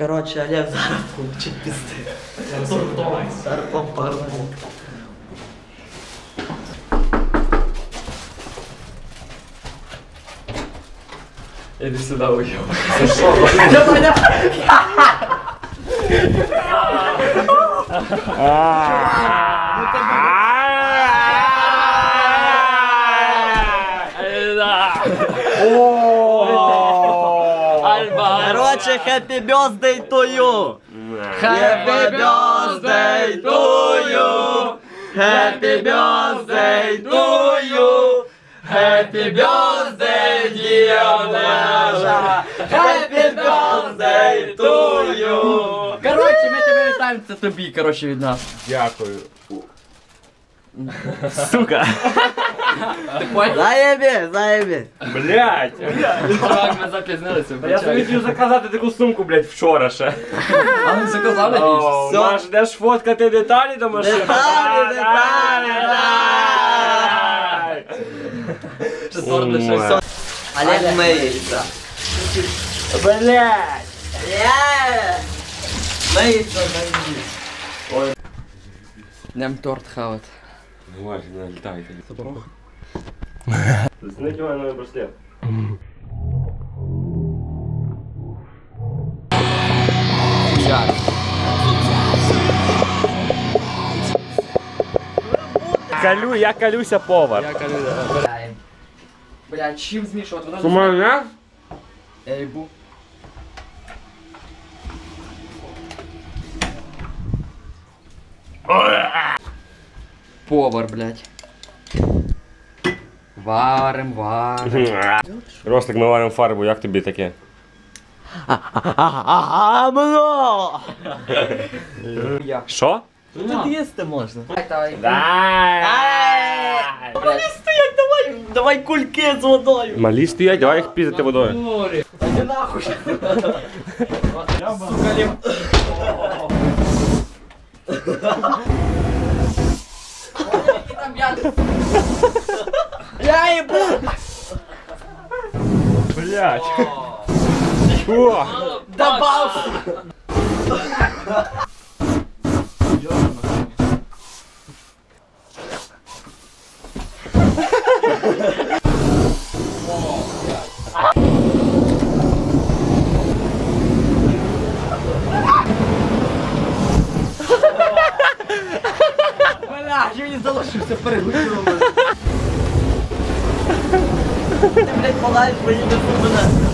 Коротше, Олег зараз получить пізди. Зараз помпарно. Иди сюда, уебок. Альба! Коротше, happy birthday to you! Happy birthday to you! Happy birthday to you! Happy birthday, dear Олежа! Happy birthday to you! Коротше, ми тебе вітаємо, це тобі, коротше, від нас. Дякую. Сука. Ти понял? Заєбі, заєбі! Блять! Чувак, ми запізнилися, Я собі хотів заказати таку сумку, блять, вчора ще. А ми заказали її? О, Всьо. Маш, де ж фоткати деталі до машини? Деталі, деталі, Давай! Четверте щось. Ой. Олег миється. Блять! Є! Миється, заєбі. Днем торт хавати. Давай, налітайте. Зник мене на браслет. Калю, я калюся повар. Я кажу, Бля, чим змішувати? Вона ж Кумарня? Ейбу. Повар, блядь. Варим, варим. Рослик, ми варимо фарбу, як тобі таке? Ага, бро! Я. Що? Тут їсти можна. Давай. Вони стоять, давай, давай кульки з водою. Малі стоять, давай їх піздити водою. Море. Іди нахуй. Сука, лім. Які там яд? Я їбу. Блять. Чого? Добав. Бля, що мені залишився перегукнуло. Bile kolay bayılırsın buna.